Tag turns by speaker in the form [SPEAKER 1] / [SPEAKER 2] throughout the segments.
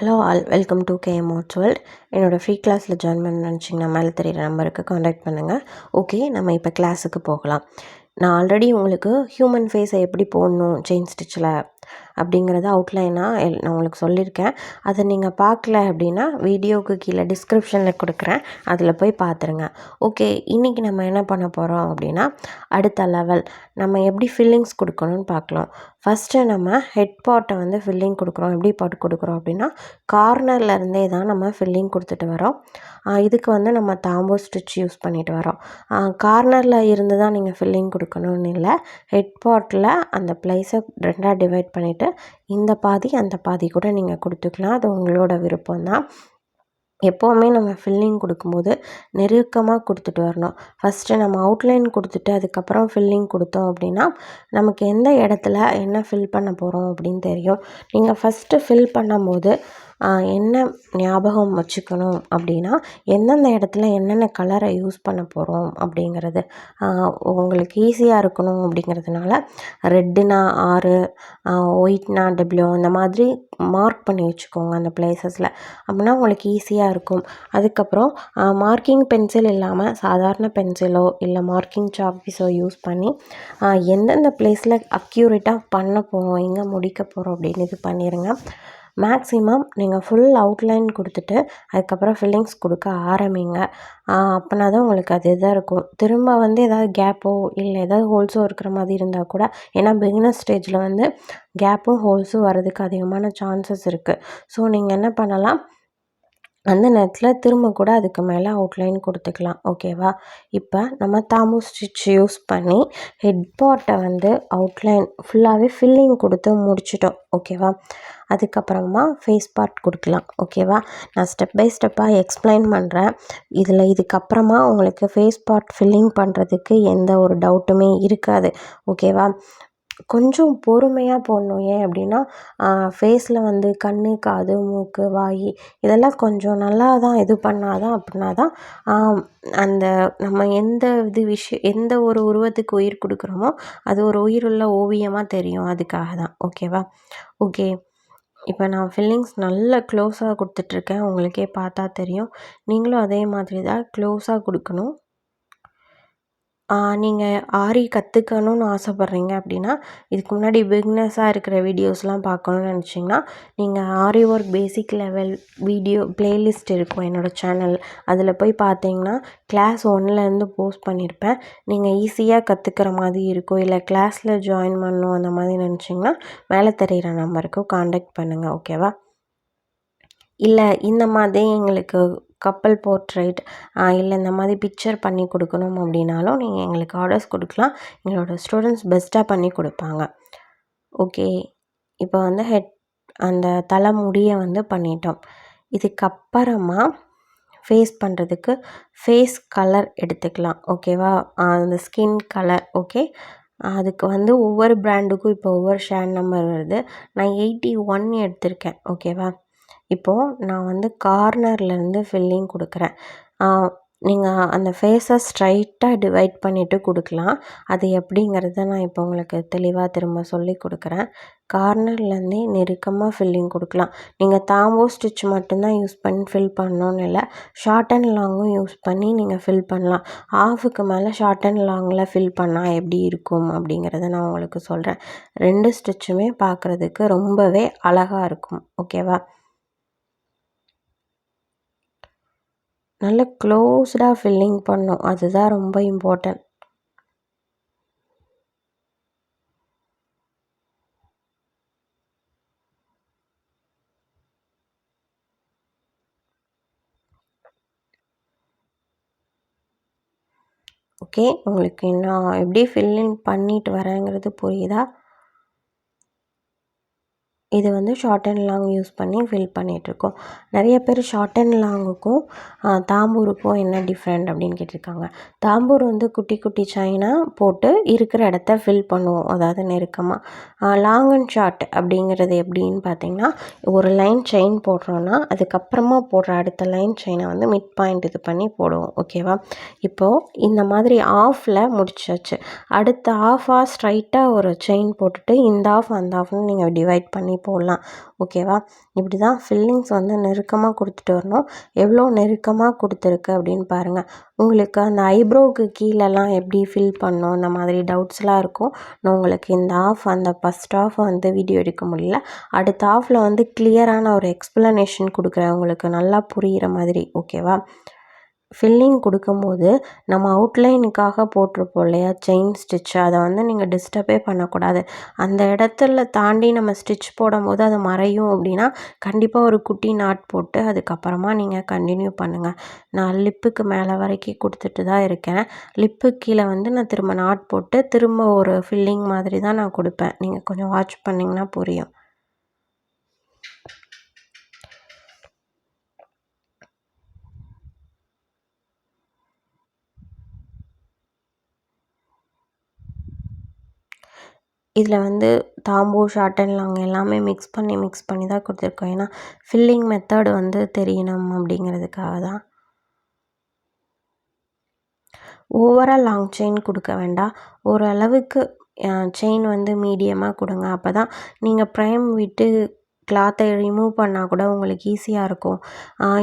[SPEAKER 1] Hello all welcome to KM world என்னோடய free கிளாஸில் join பண்ண நினச்சிங்கன்னா மேலே தெரியிற நம்பருக்கு காண்டாக்ட் பண்ணுங்கள் ஓகே நம்ம இப்போ கிளாஸுக்கு போகலாம். நான் ஆல்ரெடி உங்களுக்கு ஹியூமன் ஃபேஸை எப்படி போடணும் செயின் ஸ்டிச்சில் அப்படிங்கிறத அவுட்லைனாக எல் நான் உங்களுக்கு சொல்லியிருக்கேன். அதை நீங்கள் பார்க்கல அப்படின்னா வீடியோவுக்கு கீழே டிஸ்கிரிப்ஷனில் கொடுக்குறேன். அதில் போய் பார்த்துருங்க. ஓகே இன்றைக்கி நம்ம என்ன பண்ண போகிறோம் அப்படின்னா அடுத்த லெவல் நம்ம எப்படி ஃபில்லிங்ஸ் கொடுக்கணும்னு பார்க்கலாம். ஃபஸ்ட்டு நம்ம ஹெட் பாட்டை வந்து ஃபில்லிங் கொடுக்குறோம். எப்படி பாட்டு கொடுக்குறோம் அப்படின்னா கார்னர்லேருந்தே தான் நம்ம ஃபில்லிங் கொடுத்துட்டு வரோம். இதுக்கு வந்து நம்ம தாம்போ ஸ்டிச் யூஸ் பண்ணிட்டு வரோம். கார்னரில் இருந்து தான் நீங்கள் ஃபில்லிங் கொடுக்கணும்னு இல்லை ஹெட் பாட்டில் அந்த ப்ளேஸை ரெண்டாக டிவைட் பண்ணிவிட்டு இந்த பாதி அந்த பாதி கூட நீங்கள் கொடுத்துக்கலாம். அது உங்களோட விருப்பம் தான். எப்போவுமே நம்ம ஃபில்லிங் கொடுக்கும்போது நெருக்கமாக கொடுத்துட்டு வரணும். ஃபஸ்ட்டு நம்ம அவுட்லைன் கொடுத்துட்டு அதுக்கப்புறம் ஃபில்லிங் கொடுத்தோம் அப்படின்னா நமக்கு எந்த இடத்துல என்ன ஃபில் பண்ண போகிறோம் அப்படின்னு தெரியும். நீங்கள் ஃபஸ்ட்டு ஃபில் பண்ணும்போது என்ன ஞாபகம் வச்சுக்கணும் அப்படின்னா எந்தெந்த இடத்துல என்னென்ன கலரை யூஸ் பண்ண போகிறோம் அப்படிங்கிறது. உங்களுக்கு ஈஸியாக இருக்கணும் அப்படிங்கிறதுனால ரெட்டுனா ஆறு ஒயிட்னா டபிள்யூ இந்த மாதிரி மார்க் பண்ணி வச்சுக்கோங்க அந்த பிளேசஸில் அப்படின்னா உங்களுக்கு ஈஸியாக இருக்கும். அதுக்கப்புறம் மார்க்கிங் பென்சில் இல்லாமல் சாதாரண பென்சிலோ இல்லை மார்க்கிங் சாப்பீஸோ யூஸ் பண்ணி எந்தெந்த பிளேஸில் அக்யூரேட்டாக பண்ண போகிறோம் எங்கே முடிக்க போகிறோம் அப்படின்னு இது பண்ணிடுங்க மேக்ஸிமம் நீங்கள் ஃபுல் அவுட்லைன் கொடுத்துட்டு அதுக்கப்புறம் ஃபில்லிங்ஸ் கொடுக்க ஆரம்பிங்க. அப்படின்னா தான் உங்களுக்கு அது இதாக இருக்கும். திரும்ப வந்து ஏதாவது கேப்போ இல்லை ஏதாவது ஹோல்ஸோ இருக்கிற மாதிரி இருந்தால் கூட ஏன்னா பிகினர் ஸ்டேஜில் வந்து கேப்பும் ஹோல்ஸும் வர்றதுக்கு அதிகமான சான்சஸ் இருக்குது ஸோ நீங்கள் என்ன பண்ணலாம்? அந்த நேரத்தில் திரும்ப கூட அதுக்கு மேலே அவுட்லைன் கொடுத்துக்கலாம் ஓகேவா இப்போ நம்ம தாமு ஸ்டிச் யூஸ் பண்ணி ஹெட் பார்ட்டை வந்து அவுட்லைன் ஃபுல்லாகவே ஃபில்லிங் கொடுத்து முடிச்சிட்டோம் ஓகேவா அதுக்கப்புறமா ஃபேஸ் பார்ட் கொடுக்கலாம் ஓகேவா நான் ஸ்டெப் பை ஸ்டெப்பாக எக்ஸ்பிளைன் பண்ணுறேன் இதில் இதுக்கப்புறமா உங்களுக்கு ஃபேஸ் பார்ட் ஃபில்லிங் பண்ணுறதுக்கு எந்த ஒரு டவுட்டுமே இருக்காது ஓகேவா கொஞ்சம் பொறுமையாக போடணும். ஏன் அப்படின்னா ஃபேஸில் வந்து கண் காது மூக்கு வாய் இதெல்லாம் கொஞ்சம் நல்லா தான் இது பண்ணால் தான் அப்படின்னா தான் அந்த நம்ம எந்த இது விஷயம் எந்த ஒரு உருவத்துக்கு உயிர் கொடுக்குறோமோ அது ஒரு உயிருள்ள ஓவியமாக தெரியும் அதுக்காக தான் ஓகேவா? ஓகே. இப்போ நான் ஃபில்லிங்ஸ் நல்ல க்ளோஸாக கொடுத்துட்ருக்கேன் உங்களுக்கே பார்த்தா தெரியும். நீங்களும் அதே மாதிரி தான் க்ளோஸாக கொடுக்கணும். நீங்கள் ஆரி கற்றுக்கணுன்னு ஆசைப்பட்றீங்க அப்படின்னா இதுக்கு முன்னாடி பிக்னஸாக இருக்கிற வீடியோஸ்லாம் பார்க்கணுன்னு நினச்சிங்கன்னா நீங்கள் Aari work basic level video playlist இருக்கும் என்னோடய சேனல். அதில் போய் பார்த்தீங்கன்னா கிளாஸ் ஒன்லேருந்து போஸ்ட் பண்ணியிருப்பேன். நீங்கள் ஈஸியாக கற்றுக்கிற மாதிரி இருக்கும். இல்லை கிளாஸில் ஜாயின் பண்ணணும் அந்த மாதிரி நினச்சிங்கன்னா மேலே தெரிகிற நம்பருக்கு காண்டாக்ட் பண்ணுங்கள் ஓகேவா? இல்லை இந்த மாதிரி எங்களுக்கு கப்பல் போர்ட்ரைட் இல்லை இந்த மாதிரி பிக்சர் பண்ணி கொடுக்கணும் அப்படின்னாலும் நீங்கள் எங்களுக்கு ஆர்டர்ஸ் கொடுக்கலாம். எங்களோட ஸ்டூடெண்ட்ஸ் பெஸ்ட்டாக பண்ணி கொடுப்பாங்க. ஓகே. இப்போ வந்து ஹெட் அந்த தலை முடியை வந்து பண்ணிட்டோம். இதுக்கப்புறமா ஃபேஸ் பண்ணுறதுக்கு ஃபேஸ் கலர் எடுத்துக்கலாம். ஓகேவா? அந்த ஸ்கின் கலர். ஓகே. அதுக்கு வந்து ஒவ்வொரு ப்ராண்டுக்கும் இப்போ ஒவ்வொரு ஷேர் நம்பர் வருது. நான் எயிட்டி ஒன் எடுத்திருக்கேன். ஓகேவா? இப்போது நான் வந்து கார்னர்லேருந்து ஃபில்லிங் கொடுக்குறேன். நீங்கள் அந்த ஃபேஸை ஸ்ட்ரைட்டாக டிவைட் பண்ணிவிட்டு கொடுக்கலாம். அது எப்படிங்கிறத நான் இப்போ உங்களுக்கு தெளிவாக திரும்ப சொல்லி கொடுக்குறேன். கார்னர்லேருந்தே நெருக்கமாக ஃபில்லிங் கொடுக்கலாம். நீங்கள் தாம்போ ஸ்டிச் மட்டும்தான் யூஸ் பண்ணி ஃபில் பண்ணணுன்னு இல்லை ஷார்ட் அண்ட் லாங்கும் யூஸ் பண்ணி நீங்கள் ஃபில் பண்ணலாம். ஆஃபுக்கு மேலே ஷார்ட் அண்ட் லாங்கில் ஃபில் பண்ணால் எப்படி இருக்கும் அப்படிங்கிறத நான் உங்களுக்கு சொல்கிறேன் ரெண்டு ஸ்டிச்சுமே பார்க்குறதுக்கு ரொம்பவே அழகாக இருக்கும். ஓகேவா நல்ல க்ளோஸ்டாக ஃபில்லிங் பண்ணும். அதுதான் ரொம்ப இம்பார்ட்டன்ட் ஓகே உங்களுக்கு நான் எப்படி ஃபில்லிங் பண்ணிட்டு வரேங்கிறது புரியுதா? இது வந்து ஷார்ட் அண்ட் லாங் யூஸ் பண்ணி ஃபில் பண்ணிகிட்ருக்கோம் நிறைய பேர் ஷார்ட் அண்ட் லாங்குக்கும் தாம்பூருக்கும் என்ன டிஃப்ரெண்ட் அப்படின்னு கேட்டிருக்காங்க. தாம்பூர் வந்து குட்டி குட்டி சைனாக போட்டு இருக்கிற இடத்த ஃபில் பண்ணுவோம் அதாவது நெருக்கமாக லாங் அண்ட் ஷார்ட் அப்படிங்கிறது எப்படின்னு பார்த்தீங்கன்னா ஒரு லைன் செயின் போடுறோன்னா அதுக்கப்புறமா போடுற அடுத்த லைன் செயினை வந்து மிட் பாயிண்ட் இது பண்ணி போடுவோம் ஓகேவா இப்போது இந்த மாதிரி ஆஃபில் முடிச்சாச்சு. அடுத்த ஆஃபாக ஸ்ட்ரைட்டாக ஒரு செயின் போட்டுட்டு இந்த ஆஃப் அந்த ஆஃப்னு நீங்கள் டிவைட் பண்ணி போடலாம். ஓகேவா? இப்படி தான் ஃபில்லிங்ஸ் வந்து நெருக்கமாக கொடுத்துட்டு வரணும். எவ்வளோ நெருக்கமாக கொடுத்துருக்கு அப்படின்னு பாருங்கள் உங்களுக்கு அந்த ஐப்ரோவுக்கு கீழெல்லாம் எப்படி ஃபில் பண்ணணும்? இந்த மாதிரி டவுட்ஸ்லாம் இருக்கும். நான் உங்களுக்கு இந்த ஆஃப் அந்த ஃபஸ்ட் ஆஃப் வந்து வீடியோ எடுக்க முடியல. அடுத்த ஆஃபில் வந்து கிளியரான ஒரு எக்ஸ்ப்ளனேஷன் கொடுக்குறேன். உங்களுக்கு நல்லா புரிகிற மாதிரி. ஓகேவா? ஃபில்லிங் கொடுக்கும்போது நம்ம அவுட்லைனுக்காக போட்டிருப்போம் இல்லையா? செயின் ஸ்டிச் அதை வந்து நீங்கள் டிஸ்டர்பே பண்ணக்கூடாது. அந்த இடத்துல தாண்டி நம்ம ஸ்டிச் போடும்போது அது மறையும் அப்படின்னா கண்டிப்பாக ஒரு குட்டி நாட் போட்டு அதுக்கப்புறமா நீங்கள் கண்டினியூ பண்ணுங்கள் நான் லிப்புக்கு மேலே வரைக்கும் கொடுத்துட்டு தான் இருக்கேன். லிப்பு கீழே வந்து நான் திரும்ப நாட் போட்டு திரும்ப ஒரு ஃபில்லிங் மாதிரி தான் நான் கொடுப்பேன். நீங்கள் கொஞ்சம் வாட்ச் பண்ணிங்கன்னா புரியும். இதில் வந்து தாம்பூ ஷார்ட்டன் லாங் எல்லாமே மிக்ஸ் பண்ணி மிக்ஸ் பண்ணி தான் கொடுத்துருக்கோம். ஏன்னா ஃபில்லிங் மெத்தடு வந்து தெரியணும் அப்படிங்கிறதுக்காக தான். ஓவரால் லாங் செயின் கொடுக்க வேண்டாம். ஓரளவுக்கு செயின் வந்து மீடியமாக கொடுங்க. அப்போ தான் நீங்கள் ப்ரைம் விட்டு கிளாத்தை ரிமூவ் பண்ணால் கூட உங்களுக்கு ஈஸியாக இருக்கும்.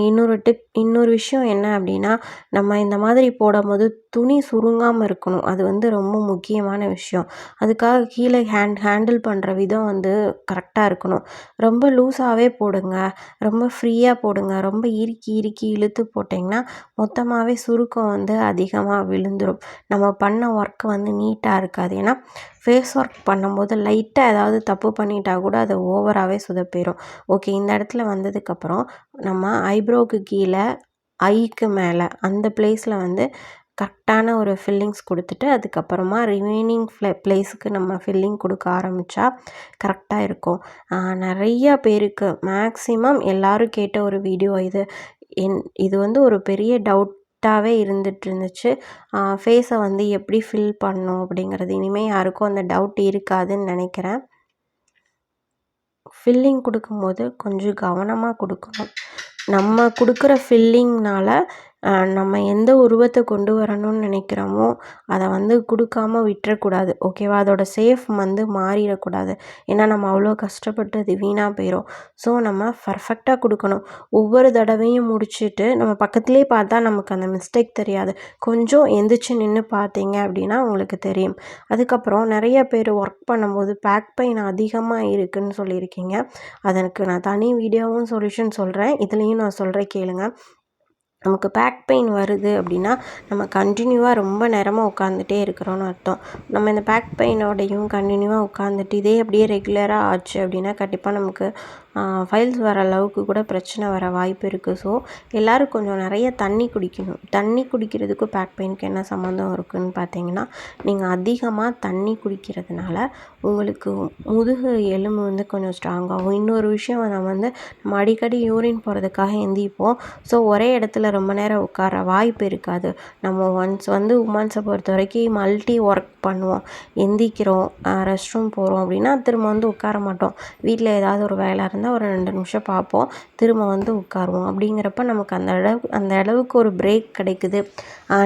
[SPEAKER 1] இன்னொரு டிப் இன்னொரு விஷயம் என்ன அப்படின்னா நம்ம இந்த மாதிரி போடும்போது துணி சுருங்காமல் இருக்கணும். அது வந்து ரொம்ப முக்கியமான விஷயம். அதுக்காக கீழே ஹேண்ட் ஹேண்டில் பண்ணுற விதம் வந்து கரெக்டாக இருக்கணும். ரொம்ப லூஸாகவே போடுங்க. ரொம்ப ஃப்ரீயாக போடுங்க. ரொம்ப இறுக்கி இறுக்கி இழுத்து போட்டிங்கன்னா மொத்தமாகவே சுருக்கம் வந்து அதிகமாக விழுந்துடும் நம்ம பண்ண ஒர்க் வந்து நீட்டாக இருக்காது. ஏன்னா ஃபேஸ் ஒர்க் பண்ணும்போது லைட்டாக ஏதாவது தப்பு பண்ணிட்டா கூட அது ஓவராகவே சுதப்பிடும் ஓகே இந்த இடத்துல வந்ததுக்கப்புறம் நம்ம ஐப்ரோவுக்கு கீழே ஐக்கு மேலே. அந்த பிளேஸில் வந்து கரெக்டான ஒரு ஃபில்லிங்ஸ் கொடுத்துட்டு அதுக்கப்புறமா ரிமைனிங் ஃப்ளே ப்ளேஸுக்கு நம்ம ஃபில்லிங் கொடுக்க ஆரம்பித்தா கரெக்டாக இருக்கும். நிறையா பேருக்கு மேக்ஸிமம் எல்லோரும் கேட்ட ஒரு வீடியோ இது. என் இது வந்து ஒரு பெரிய டவுட்டாகவே இருந்துட்டு இருந்துச்சு ஃபேஸை வந்து எப்படி ஃபில் பண்ணும் அப்படிங்கிறது. இனிமேல் யாருக்கும் அந்த டவுட் இருக்காதுன்னு நினைக்கிறேன். ஃபில்லிங் கொடுக்கும்போது கொஞ்சம் கவனமாக கொடுக்கணும். நம்ம கொடுக்குற ஃபில்லிங்னால் நம்ம எந்த உருவத்தை கொண்டு வரணும்னு நினைக்கிறோமோ அதை வந்து கொடுக்காம விட்டுறக்கூடாது. ஓகேவா? அதோட சேஃப் வந்து மாறிடக்கூடாது. ஏன்னா நம்ம அவ்வளோ கஷ்டப்பட்டு அது வீணாக போயிடும் ஸோ நம்ம பர்ஃபெக்டாக கொடுக்கணும். ஒவ்வொரு தடவையும் முடிச்சுட்டு நம்ம பக்கத்துலேயே பார்த்தா நமக்கு அந்த மிஸ்டேக் தெரியாது. கொஞ்சம் எந்திரிச்சு நின்று பார்த்தீங்க அப்படின்னா உங்களுக்கு தெரியும். அதுக்கப்புறம் நிறைய பேர் ஒர்க் பண்ணும்போது பேக் பெயின் அதிகமாக இருக்குதுன்னு சொல்லியிருக்கீங்க. அதற்கு நான் தனி வீடியோவும் சொல்யூஷன் சொல்கிறேன் இதுலேயும் நான் சொல்கிறேன் கேளுங்கள் நமக்கு பேக் பெயின் வருது அப்படின்னா நம்ம கண்டினியூவாக ரொம்ப நேரமாக உட்காந்துட்டே இருக்கிறோன்னு அர்த்தம். நம்ம இந்த பேக் பெயினோடையும் கண்டினியூவாக உட்காந்துட்டு இதே அப்படியே ரெகுலராக ஆச்சு அப்படின்னா கண்டிப்பாக நமக்கு ஃபைல்ஸ் வர அளவுக்கு கூட பிரச்சனை வர வாய்ப்பு இருக்குது ஸோ எல்லோரும் கொஞ்சம் நிறைய தண்ணி குடிக்கணும். தண்ணி குடிக்கிறதுக்கும் பேக் பெயினுக்கு என்ன சம்மந்தம் இருக்குதுன்னு பார்த்தீங்கன்னா நீங்கள் அதிகமாக தண்ணி குடிக்கிறதுனால உங்களுக்கு முதுகு எலும்பு வந்து கொஞ்சம் ஸ்ட்ராங்காகும் இன்னொரு விஷயம் நம்ம வந்து நம்ம அடிக்கடி யூரின் போகிறதுக்காக எந்திப்போம் ஸோ ஒரே இடத்துல ரொம்ப நேரம் உட்கார வாய்ப்பு இருக்காது. நம்ம ஒன்ஸ் வந்து உமன்ஸை பொறுத்த வரைக்கும் மல்டி ஒர்க் பண்ணுவோம். எந்திக்கிறோம் ரெஸ்ட் ரூம் போகிறோம் அப்படின்னா திரும்ப வந்து உட்கார மாட்டோம். வீட்டில் ஏதாவது ஒரு வேலை இருந்தால் ஒரு ரெண்டு நிமிஷம் பார்ப்போம். திரும்ப வந்து உட்காருவோம். அப்படிங்கிறப்ப நமக்கு அந்த அளவு அந்த அளவுக்கு ஒரு பிரேக் கிடைக்குது.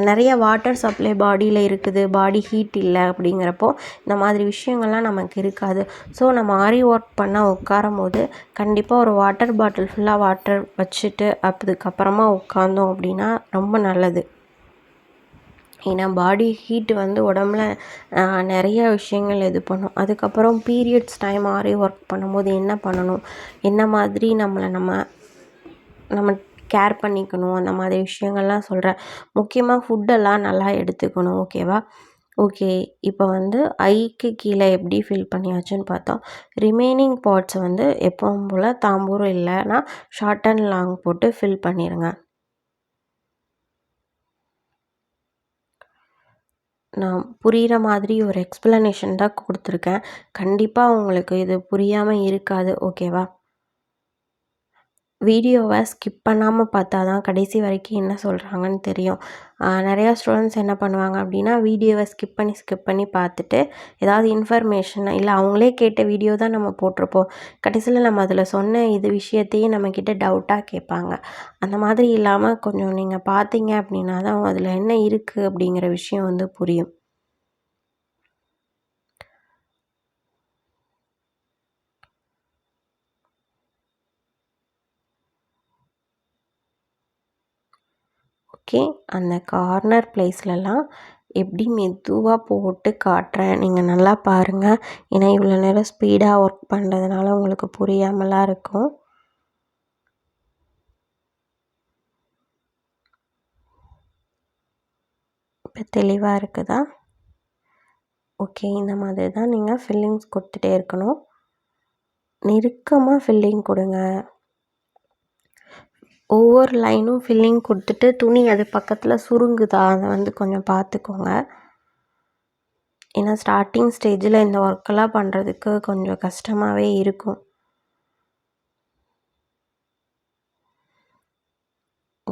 [SPEAKER 1] நிறைய வாட்டர் சப்ளை பாடியில் இருக்குது. பாடி ஹீட் இல்லை அப்படிங்கிறப்போ இந்த மாதிரி விஷயங்கள்லாம் நமக்கு இருக்காது. ஸோ நம்ம ஆரி ஒர்க் பண்ணால் உட்காரும் போது கண்டிப்பாக ஒரு வாட்டர் பாட்டில் ஃபுல்லாக வாட்டர் வச்சுட்டு அதுக்கப்புறமா உட்காந்தோம் அப்படின்னா ரொம்ப நல்லது. ஏன்னா பாடி ஹீட் வந்து உடம்புல நிறைய விஷயங்கள் இது பண்ணும். அதுக்கப்புறம் பீரியட்ஸ் டைம் ஆரி ஒர்க் பண்ணும்போது என்ன பண்ணணும்? என்ன மாதிரி நம்மளை நம்ம நம்ம கேர் பண்ணிக்கணும்? அந்த மாதிரி விஷயங்கள்லாம் சொல்கிறேன் முக்கியமாக ஃபுட்டெல்லாம் நல்லா எடுத்துக்கணும் ஓகேவா ஓகே இப்போ வந்து ஐக்கு கீழே எப்படி ஃபில் பண்ணியாச்சுன்னு பார்த்தோம். ரிமைனிங் பார்ட்ஸை வந்து எப்பவும் போல் தாம்பூரம் இல்லைன்னா ஷார்ட் அண்ட் லாங் போட்டு ஃபில் பண்ணிடுங்க நான் புரிகிற மாதிரி ஒரு எக்ஸ்ப்ளனேஷன் தான் கொடுத்துருக்கேன். கண்டிப்பாக உங்களுக்கு இது புரியாமல் இருக்காது. ஓகேவா வீடியோவை ஸ்கிப் பண்ணாமல் பார்த்தா தான் கடைசி வரைக்கும் என்ன சொல்கிறாங்கன்னு தெரியும். நிறையா ஸ்டூடெண்ட்ஸ் என்ன பண்ணுவாங்க அப்படின்னா வீடியோவை ஸ்கிப் பண்ணி ஸ்கிப் பண்ணி பார்த்துட்டு ஏதாவது இன்ஃபர்மேஷன் இல்லை அவங்களே கேட்ட வீடியோ தான் நம்ம போட்டிருப்போம். கடைசியில் நம்ம அதில் சொன்ன இது விஷயத்தையும் நம்மக்கிட்ட டவுட்டாக கேட்பாங்க. அந்த மாதிரி இல்லாமல் கொஞ்சம் நீங்கள் பார்த்தீங்க அப்படின்னா தான் அதில் என்ன இருக்குது அப்படிங்கிற விஷயம் வந்து புரியும். ஓகே. அந்த கார்னர் ப்ளேஸ்லலாம் எப்படி மெதுவாக போட்டு காட்டுறேன்? நீங்கள் நல்லா பாருங்கள் ஏன்னா இவ்வளோ நேரம் ஸ்பீடாக ஒர்க் பண்ணுறதுனால உங்களுக்கு புரியாமலாம் இருக்கும். இப்போ தெளிவாக இருக்குதா? ஓகே. இந்த மாதிரி தான் நீங்கள் ஃபில்லிங்ஸ் கொடுத்துட்டே இருக்கணும். நெருக்கமாக ஃபில்லிங் கொடுங்க. ஒவ்வொரு லைனும் ஃபில்லிங் கொடுத்துட்டு துணி அது பக்கத்தில் சுருங்குதா? அதை வந்து கொஞ்சம் பார்த்துக்கோங்க ஏன்னா ஸ்டார்டிங் ஸ்டேஜில் இந்த ஒர்க்கெல்லாம் பண்ணுறதுக்கு கொஞ்சம் கஷ்டமாகவே இருக்கும்.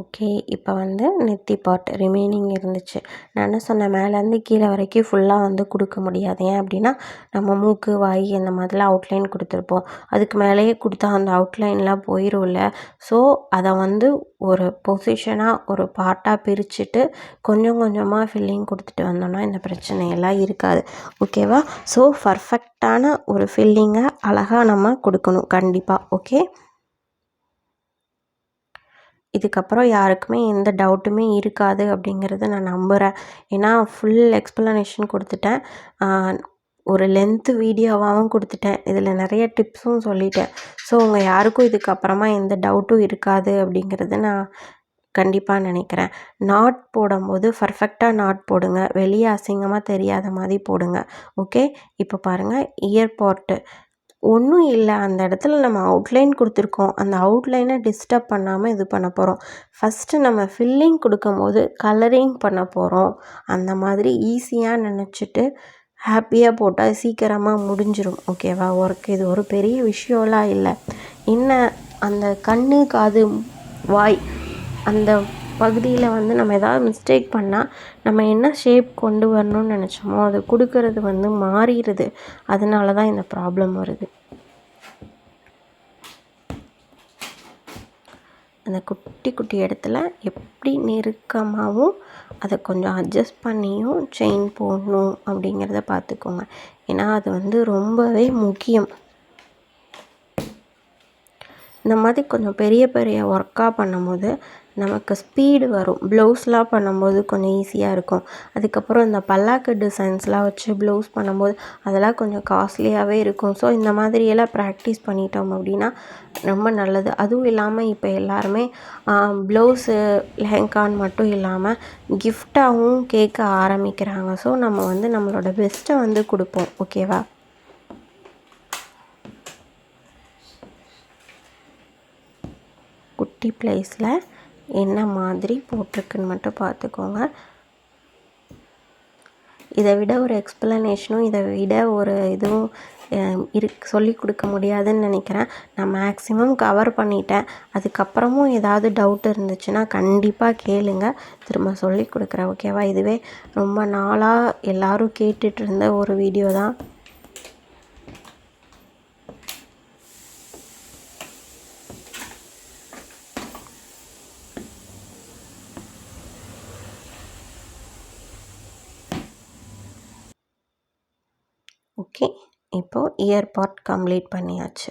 [SPEAKER 1] ஓகே இப்போ வந்து நெத்தி பாட் ரிமைனிங் இருந்துச்சு. நான் என்ன சொன்னேன் மேலேருந்து கீழே வரைக்கும் ஃபுல்லாக வந்து கொடுக்க முடியாது. ஏன் அப்படின்னா நம்ம மூக்கு வாய் அந்த மாதிரிலாம் அவுட்லைன் கொடுத்துருப்போம். அதுக்கு மேலேயே கொடுத்தா அந்த அவுட்லைன்லாம் போயிடும்ல ஸோ அதை வந்து ஒரு பொசிஷனாக ஒரு பார்ட்டாக பிரிச்சுட்டு கொஞ்சம் கொஞ்சமாக ஃபில்லிங் கொடுத்துட்டு வந்தோம்னா இந்த பிரச்சனையெல்லாம் இருக்காது. ஓகேவா ஸோ பர்ஃபெக்டான ஒரு ஃபில்லிங்கை அழகாக நம்ம கொடுக்கணும். கண்டிப்பாக ஓகே இதுக்கப்புறம் யாருக்குமே எந்த டவுட்டுமே இருக்காது அப்படிங்கிறத நான் நம்புகிறேன் ஏன்னா ஃபுல் எக்ஸ்ப்ளனேஷன் கொடுத்துட்டேன். ஒரு லென்த்து வீடியோவாகவும் கொடுத்துட்டேன். இதில் நிறைய டிப்ஸும் சொல்லிட்டேன். ஸோ உங்கள் யாருக்கும் இதுக்கப்புறமா எந்த டவுட்டும் இருக்காது அப்படிங்கிறத நான் கண்டிப்பாக நினைக்கிறேன். நாட் போடும்போது பர்ஃபெக்டாக நாட் போடுங்க. வெளியே அசிங்கமாக தெரியாத மாதிரி போடுங்க. ஓகே இப்போ பாருங்கள் இயர் போர்ட்டு ஒன்றும் இல்லை. அந்த இடத்துல நம்ம அவுட்லைன் கொடுத்துருக்கோம். அந்த அவுட்லைனை டிஸ்டர்ப் பண்ணாமல் இது பண்ண போகிறோம் ஃபஸ்ட்டு நம்ம ஃபில்லிங் கொடுக்கும்போது கலரிங் பண்ண போகிறோம் அந்த மாதிரி ஈஸியாக நினச்சிட்டு ஹாப்பியாக போட்டால் சீக்கிரமாக முடிஞ்சிடும் ஓகேவா ஒர்க் இது ஒரு பெரிய விஷயம்லாம் இல்லை. என்ன? அந்த கண்ணு காது வாய் அந்த பகுதியில் வந்து நம்ம ஏதாவது மிஸ்டேக் பண்ணால் நம்ம என்ன ஷேப் கொண்டு வரணும்னு நினச்சோமோ அது கொடுக்கறது வந்து மாறிடுது. அதனால தான் இந்த ப்ராப்ளம் வருது. அந்த குட்டி குட்டி இடத்துல எப்படி நெருக்கமாகவும் அதை கொஞ்சம் அட்ஜஸ்ட் பண்ணியும் செயின் போடணும் அப்படிங்கிறத பார்த்துக்கோங்க. ஏன்னா அது வந்து ரொம்பவே முக்கியம். இந்த மாதிரி கொஞ்சம் பெரிய பெரிய ஒர்க்காக பண்ணும்போது நமக்கு ஸ்பீடு வரும். ப்ளவுஸ்லாம் பண்ணும்போது கொஞ்சம் ஈஸியாக இருக்கும். அதுக்கப்புறம் இந்த பல்லாக்கு டிசைன்ஸ்லாம் வச்சு ப்ளவுஸ் பண்ணும்போது அதெல்லாம் கொஞ்சம் காஸ்ட்லியாகவே இருக்கும். ஸோ இந்த மாதிரியெல்லாம் ப்ராக்டிஸ் பண்ணிட்டோம் அப்படின்னா ரொம்ப நல்லது. அதுவும் இல்லாமல் இப்போ எல்லாருமே ப்ளவுஸு லெஹங்கான்னு மட்டும் இல்லாமல் கிஃப்டாகவும் கேட்க ஆரம்பிக்கிறாங்க. ஸோ நம்ம வந்து நம்மளோட பெஸ்ட்டை வந்து கொடுப்போம். ஓகேவா குட்டி ப்ளேஸில் என்ன மாதிரி போட்டிருக்குன்னு மட்டும் பார்த்துக்கோங்க. இதை விட ஒரு எக்ஸ்ப்ளனேஷனும் இதை விட ஒரு இதுவும் இருக்கு சொல்லி கொடுக்க முடியாதுன்னு நினைக்கிறேன். நான் மேக்ஸிமம் கவர் பண்ணிட்டேன். அதுக்கப்புறமும் ஏதாவது டவுட் இருந்துச்சுன்னா கண்டிப்பாக கேளுங்க. திரும்ப சொல்லி கொடுக்குறேன் ஓகேவா இதுவே ரொம்ப நாளாக எல்லோரும் கேட்டுட்ருந்த ஒரு வீடியோ தான் ஓகே இப்போது இயர் பார்ட் கம்ப்ளீட் பண்ணியாச்சு.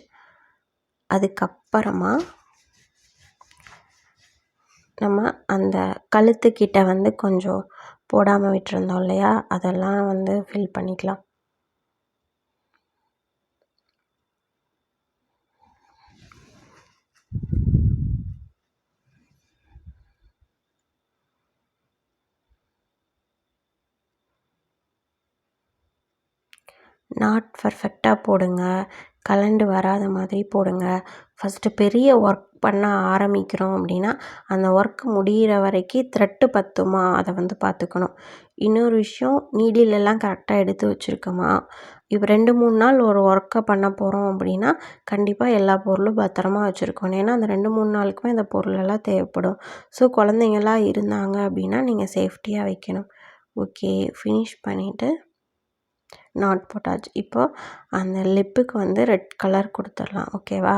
[SPEAKER 1] அதுக்கப்புறமா நம்ம அந்த கழுத்துக்கிட்ட வந்து கொஞ்சம் போடாமல் விட்டுருந்தோம் இல்லையா? அதெல்லாம் வந்து ஃபில் பண்ணிக்கலாம். நாட் பர்ஃபெக்டாக போடுங்க. கலண்டு வராத மாதிரி போடுங்க. ஃபஸ்ட்டு பெரிய ஒர்க் பண்ண ஆரம்பிக்கிறோம் அப்படின்னா அந்த ஒர்க் முடிகிற வரைக்கும் த்ரெட்டு பத்துமா? அதை வந்து பார்த்துக்கணும். இன்னொரு விஷயம் நீடிலெல்லாம் கரெக்டாக எடுத்து வச்சுருக்கோமா? இப்போ ரெண்டு மூணு நாள் ஒரு ஒர்க்கை பண்ண போகிறோம் அப்படின்னா கண்டிப்பாக எல்லா பொருளும் பத்திரமா வச்சுருக்கணும். ஏன்னா அந்த ரெண்டு மூணு நாளுக்குமே அந்த பொருளெல்லாம் தேவைப்படும். ஸோ குழந்தைங்களாம் இருந்தாங்க அப்படின்னா நீங்கள் சேஃப்டியாக வைக்கணும். ஓகே ஃபினிஷ் பண்ணிவிட்டு நாட் போட்டாச்சு. இப்போது அந்த லிப்புக்கு வந்து ரெட் கலர் கொடுத்துடலாம். ஓகேவா?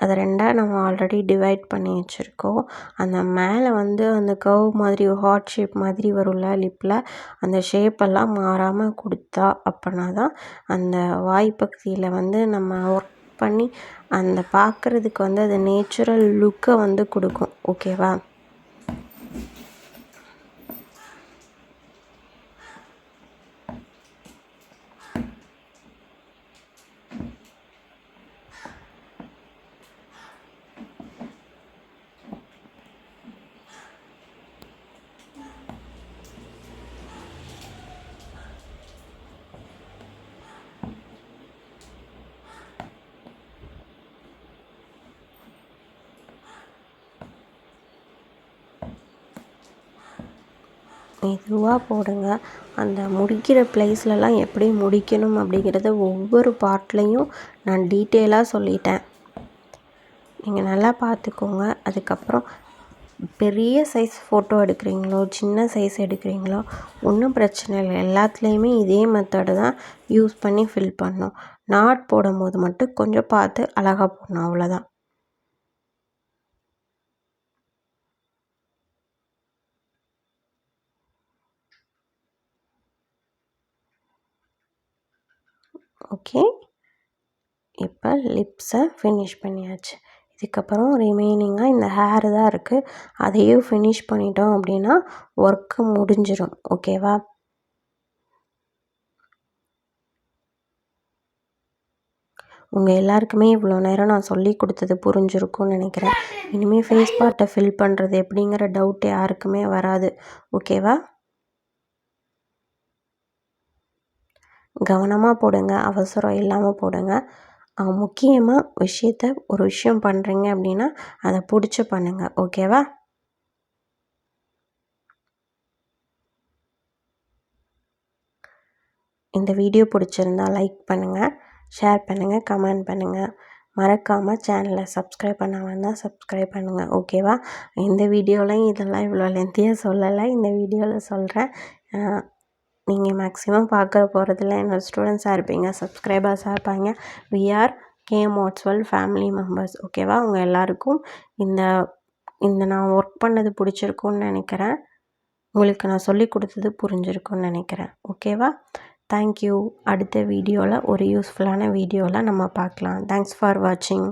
[SPEAKER 1] அதை ரெண்டாக நம்ம ஆல்ரெடி டிவைட் பண்ணி வச்சுருக்கோம். அந்த மேலே வந்து அந்த கவ் மாதிரி ஹார்ட் ஷேப் மாதிரி வரும்ல லிப்பில் அந்த ஷேப்பெல்லாம் மாறாமல் கொடுத்தா அப்படின்னா தான் அந்த வாய்ப்பகுதியில் வந்து நம்ம ஒர்க் பண்ணி அந்த பார்க்குறதுக்கு வந்து அது நேச்சுரல் லுக்கை வந்து கொடுக்கும். ஓகேவா? மெதுவாக போடுங்க. அந்த முடிக்கிற ப்ளேஸ்லலாம் எப்படி முடிக்கணும் அப்படிங்கிறத ஒவ்வொரு பார்ட்லேயும் நான் டீட்டெயிலாக சொல்லிட்டேன். நீங்கள் நல்லா பார்த்துக்கோங்க. அதுக்கப்புறம் பெரிய சைஸ் ஃபோட்டோ எடுக்கிறீங்களோ சின்ன சைஸ் எடுக்கிறீங்களோ ஒன்றும் பிரச்சனை இல்லை. எல்லாத்துலேயுமே இதே மெத்தடு தான் யூஸ் பண்ணி ஃபில் பண்ணணும். நாட் போடும்போது மட்டும் கொஞ்சம் பார்த்து அழகாக போடணும். அவ்வளோதான் ஓகே இப்போ லிப்ஸை ஃபினிஷ் பண்ணியாச்சு. இதுக்கப்புறம் ரிமைனிங்காக இந்த ஹேர் தான் இருக்குது அதையும் ஃபினிஷ் பண்ணிட்டோம் அப்படின்னா ஒர்க்கு முடிஞ்சிடும் ஓகேவா உங்கள் எல்லாருக்குமே இவ்வளோ நேரம் நான் சொல்லி கொடுத்தது புரிஞ்சிருக்கும்னு நினைக்கிறேன். இனிமேல் ஃபேஸ் பார்ட்டை ஃபில் பண்ணுறது எப்படிங்கிற டவுட் யாருக்குமே வராது. ஓகேவா கவனமாக போடுங்க அவசரம் இல்லாமல் போடுங்க. முக்கியமாக விஷயத்த ஒரு விஷயம் பண்ணுறீங்க அப்படின்னா அதை பிடிச்சி பண்ணுங்கள் ஓகேவா இந்த வீடியோ பிடிச்சிருந்தா லைக் பண்ணுங்கள் ஷேர் பண்ணுங்கள் கமெண்ட் பண்ணுங்கள் மறக்காமல் சேனலை சப்ஸ்கிரைப் பண்ணாமல் தான் சப்ஸ்கிரைப் பண்ணுங்கள் ஓகேவா இந்த வீடியோவிலையும் இதெல்லாம் இவ்வளோ லென்த்தியாக சொல்லலை. இந்த வீடியோவில் சொல்கிறேன் நீங்கள் மேக்ஸிமம் பார்க்குற போகிறதுல என்னோடய ஸ்டூடெண்ட்ஸாக இருப்பீங்க. சப்ஸ்கிரைபர்ஸாக இருப்பாங்க. We are KM family members ஓகேவா உங்கள் எல்லாருக்கும் இந்த இந்த நான் ஒர்க் பண்ணது பிடிச்சிருக்குன்னு நினைக்கிறேன். உங்களுக்கு நான் சொல்லி கொடுத்தது புரிஞ்சிருக்குன்னு நினைக்கிறேன். ஓகேவா தேங்க்யூ அடுத்த வீடியோவில் ஒரு யூஸ்ஃபுல்லான வீடியோவில் நம்ம பார்க்கலாம். தேங்க்ஸ் ஃபார் வாட்சிங்